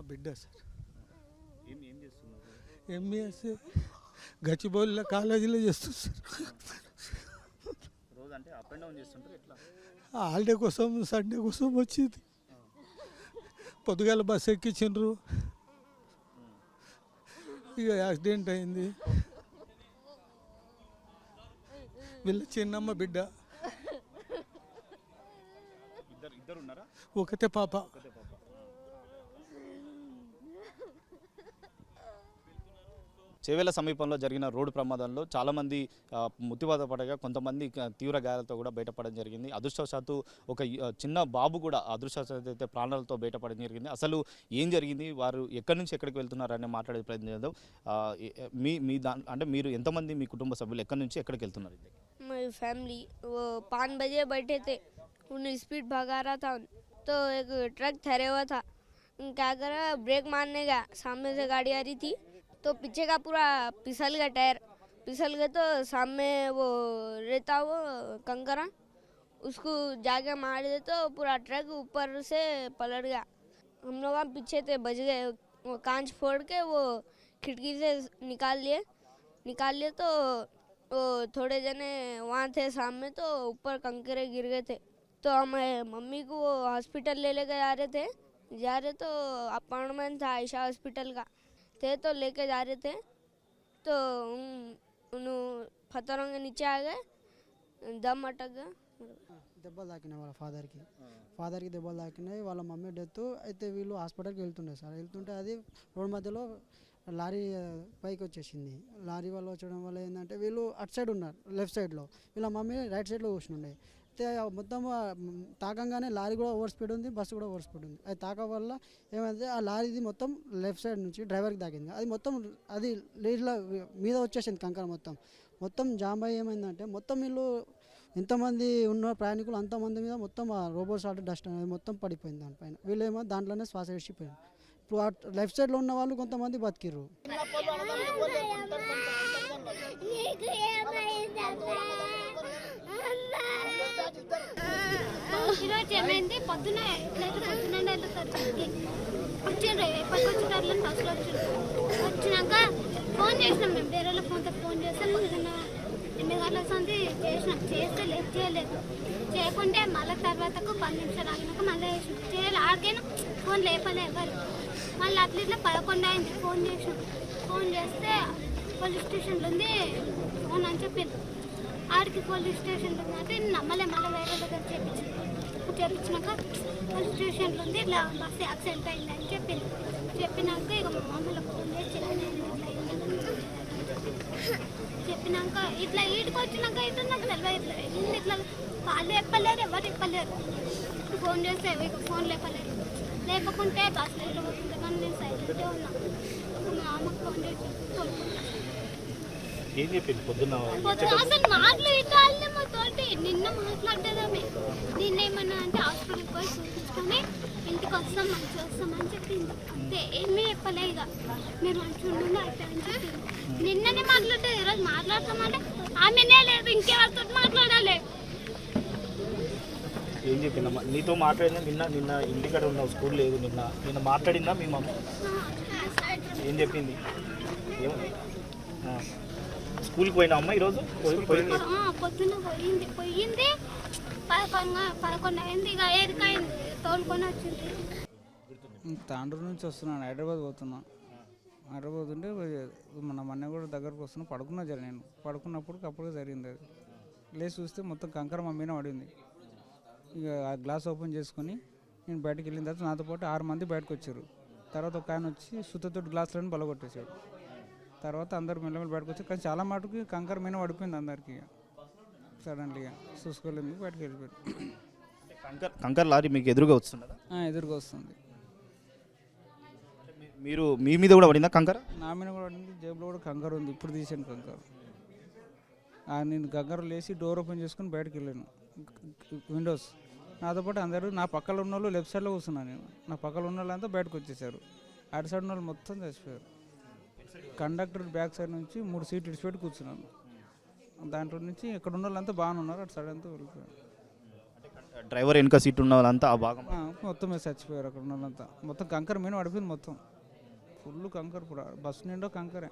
మా బిడ్డ sir. MBS గచ్చిబౌలిలో కాలేజీలో చేస్తుంది సార్. హాలిడే కోసం సండే కోసం వచ్చింది. పొద్దుగాల బస్సు ఎక్కించిండ్రు. ఇక యాక్సిడెంట్ అయింది. వీళ్ళ చిన్నమ్మ బిడ్డ. ఒకతే పాప ఒకటే పాప చేవేల సమీపంలో జరిగిన రోడ్డు ప్రమాదంలో చాలామంది ఆ, మృత్యువాత పడగా కొంతమంది ఆ, తీవ్ర గాయాలతో కూడా బయటపడడం జరిగింది అదృష్టవశాత్తు ఒక ఆ, చిన్న బాబు కూడా అదృష్టవశాత్తు అయితే ప్రాణాలతో బయటపడడం జరిగింది అసలు ఏం జరిగింది వారు ఎక్కడి నుంచి ఎక్కడికి వెళ్తున్నారని మాట్లాడే ప్రయత్నం చేద్దాం ఆ, ఏ- మీ మీ దా అంటే మీరు ఎంతమంది మీ కుటుంబ సభ్యులు ఎక్కడి నుంచి ఎక్కడికి వెళ్తున్నారు मेरी फैमिली वो पाँच बजे बैठे थे उन्हें स्पीड भगा रहा था तो एक ट्रक ठहरे हुआ था क्या करा ब्रेक मारने गया सामने से गाड़ी आ रही थी तो पीछे का पूरा फिसल गया टायर। फिसल गया तो सामने वो रहता वो कंकरा। उसको जाके मार दे तो पूरा ट्रक ऊपर से पलट गया। हम लोग हम पीछे थे बच गए। वो कांच फोड़ के वो खिड़की से निकाल लिए। निकाल लिए तो वो थोड़े जने वहाँ थे सामने तो ऊपर कंकरे गिर गए थे। तो हम मम्मी को हॉस्पिटल ले लेकर जा रहे थे। जा रहे तो अपॉइंटमेंट था आयशा हॉस्पिटल का। थे तो लेके जा रहे थे तो उन- उन पत्थरों के नीचे आ गए दम अटक गया దెబ్బలు తాకినాయి వాళ్ళ ఫాదర్కి ఫాదర్కి దెబ్బలు తాకినాయి వాళ్ళ మమ్మీ డెత్ అయితే వీళ్ళు హాస్పిటల్కి వెళ్తుండే సార్ వెళ్తుంటే అది రోడ్ మధ్యలో లారీ ఆ, పైకి వచ్చేసింది లారీ వల్ల వచ్చడం వల్ల ఏంటంటే వీళ్ళు అటు సైడ్ ఉన్నారు లెఫ్ట్ సైడ్లో వీళ్ళ మమ్మీ రైట్ సైడ్లో కూర్చుండే అయితే మొత్తం తాకంగానే లారీ కూడా ఓవర్ స్పీడ్ ఉంది బస్సు కూడా ఓవర్ స్పీడ్ ఉంది. అది తాక వల్ల ఏమైంది ఆ లారీది మొత్తం లెఫ్ట్ సైడ్ నుంచి డ్రైవర్కి తాకింది. అది మొత్తం అది నీళ్ళ మీద వచ్చేసింది కంకర మొత్తం. మొత్తం జామ్ అయ్యి ఏమైందంటే మొత్తం వీళ్ళు ఎంతమంది ఉన్న ప్రయాణికులు అంతమంది మీద మొత్తం ఆ రోబోట్ సాల్ట్ డస్ట్ అనేది మొత్తం పడిపోయింది దానిపైన. వీళ్ళేమో దాంట్లోనే శ్వాస విడిచిపోయారు ఇప్పుడు ఆ లెఫ్ట్ సైడ్లో ఉన్న వాళ్ళు కొంతమంది బతికిర్రు. ఈరోజు ఏమైంది పొద్దున ఎట్లయితే పొద్దున వెళ్తారు వచ్చిండ్రు ఎప్పటికి వచ్చినారు బస్సులో వచ్చిండ్రు. వచ్చినాక ఫోన్ చేసినాం మేము వేరే వాళ్ళకి ఫోన్తో ఫోన్ చేస్తే పొద్దున ఎన్ని గంటల వస్తుంది చేసినాం. చేస్తే లేదు చేయలేదు. చేయకుంటే మళ్ళీ తర్వాతకు పది నిమిషాలు ఆగినాక మళ్ళీ చేసినాం. చేయాలి ఆడికైనా ఫోన్ లేపలే ఎవరు. మళ్ళీ అట్లా ఇట్లా పదకొండు అయింది ఫోన్ చేసినాం. ఫోన్ చేస్తే పోలీస్ స్టేషన్లో ఉంది ఫోన్ అని చెప్పింది ఆడికి పోలీస్ స్టేషన్లో ఉంది అంటే నమ్మలే మళ్ళీ వేరే దగ్గర చేపించాను చేపించినాక పోలీస్ స్టేషన్లో ఉంది ఇట్లా బస్సు యాక్సిడెంట్ అయింది అని చెప్పింది చెప్పినాక ఇక మా మామూలు ఫోన్ చేసి ఇలా చెప్పినాక ఇట్లా ఈడికి వచ్చినాక అయితే నాకు తెలియదు ఇట్లా ఇట్లా వాళ్ళు చెప్పలేరు ఎవరు చెప్పలేరు ఫోన్ చేస్తే ఇక ఫోన్ లేపలేరు లేపకుంటే బస్సులో ఇట్లా పోతుంటే కానీ నేను సైలెంటే ఉన్నా మా అమ్మకు ఫోన్ చేసి ఏం చెప్పింది పొద్దున్న పొద్దున అసలు మాటలు ఇట్లా నిన్న మాట్లాడేదామే. నిన్న ఏమన్నా అంటే హాస్పిటల్కి పోయి చూపించుకొని ఇంటికి వస్తాం మంచిగా వస్తాం అని చెప్పింది. అంతే ఏమీ చెప్పలే ఇక. మీరు మంచిగా ఉండండి అయితే అని చెప్పింది. నిన్ననే మాట్లాడేది ఈరోజు మాట్లాడతామంటే ఆమెనే లేదు ఇంకెవరితో మాట్లాడాలి? ఏం చెప్పిందమ్మా? నీతో మాట్లాడిందా నిన్న నిన్న ఇంటికాడ ఉన్నావు స్కూల్ లేదు నిన్న. నిన్న మాట్లాడిందా మీ మమ్మీ? ఏం చెప్పింది? ఏం? ఆ. స్కూల్కి పోయినా? అమ్మ ఈరోజు పొద్దున్న పోయింది. పోయింది. పదకొండు పదకొండు అయింది. ఇక ఏదికైంది తోలుకొని వచ్చింది. తాండూరు నుంచి వస్తున్నాను. హైదరాబాద్ పోతున్నా. హైదరాబాద్ ఉంటే మన మొన్న కూడా దగ్గరకు వస్తున్నా. పడుకున్నా జర నేను. పడుకున్నప్పుడు అప్పుడే జరిగింది అది. లేచి చూస్తే మొత్తం కంకర మా మీద పడింది. ఇక ఆ గ్లాస్ ఓపెన్ చేసుకొని నేను బయటకు వెళ్ళిన తర్వాత నాతో పాటు ఆరు మంది బయటకు వచ్చారు. తర్వాత ఒక ఆయన వచ్చి సుత్తతోటి గ్లాసులను బలగొట్టేశాడు. తర్వాత అందరు మెల్లమెల్ల బయటకు వచ్చారు కానీ చాలా మటుకు కంకర మీద పడిపోయింది అందరికీ. సడన్లీగా చూసుకోలేదు బయటకు వెళ్ళిపోయారు? కంకర్ కంకర్ లారీ మీకు ఎదురుగా వస్తున్నదా ఆ, ఎదురుగా వస్తుంది. మీరు మీ మీద కూడా పడిందా కంకర? నా మీద కూడా పడింది జేబులో కూడా కంకర ఉంది ఇప్పుడు తీసాను కంకర. నేను కంకర లేచి డోర్ ఓపెన్ చేసుకుని బయటకు వెళ్ళాను. విండోస్ నాతో పాటు అందరూ నా పక్కన ఉన్న వాళ్ళు లెఫ్ట్ సైడ్లో కూర్చున్నాను నేను. నా పక్కన ఉన్న వాళ్ళంతా బయటకు వచ్చేసారు. అటు సైడ్ ఉన్న వాళ్ళు మొత్తం చచ్చిపోయారు. కండక్టర్ బ్యాక్ సైడ్ నుంచి మూడు సీట్లు ఇడిచిపెట్టి కూర్చున్నాను. దాంట్లో నుంచి ఇక్కడ ఉన్న వాళ్ళంతా బాగానే ఉన్నారు. అటు సైడ్ అంతా వెళ్ళిపోయారు కం- డ్రైవర్ వెనుక సీట్ ఉన్న వాళ్ళంతా ఆ భాగం. ఆ, మొత్తం మీద చచ్చిపోయారు అక్కడ ఉన్న వాళ్ళంతా. మొత్తం కంకర మీద పడిపోయింది మొత్తం. ఫుల్ కంకర ఇప్పుడు బస్సు నిండా కంకరే.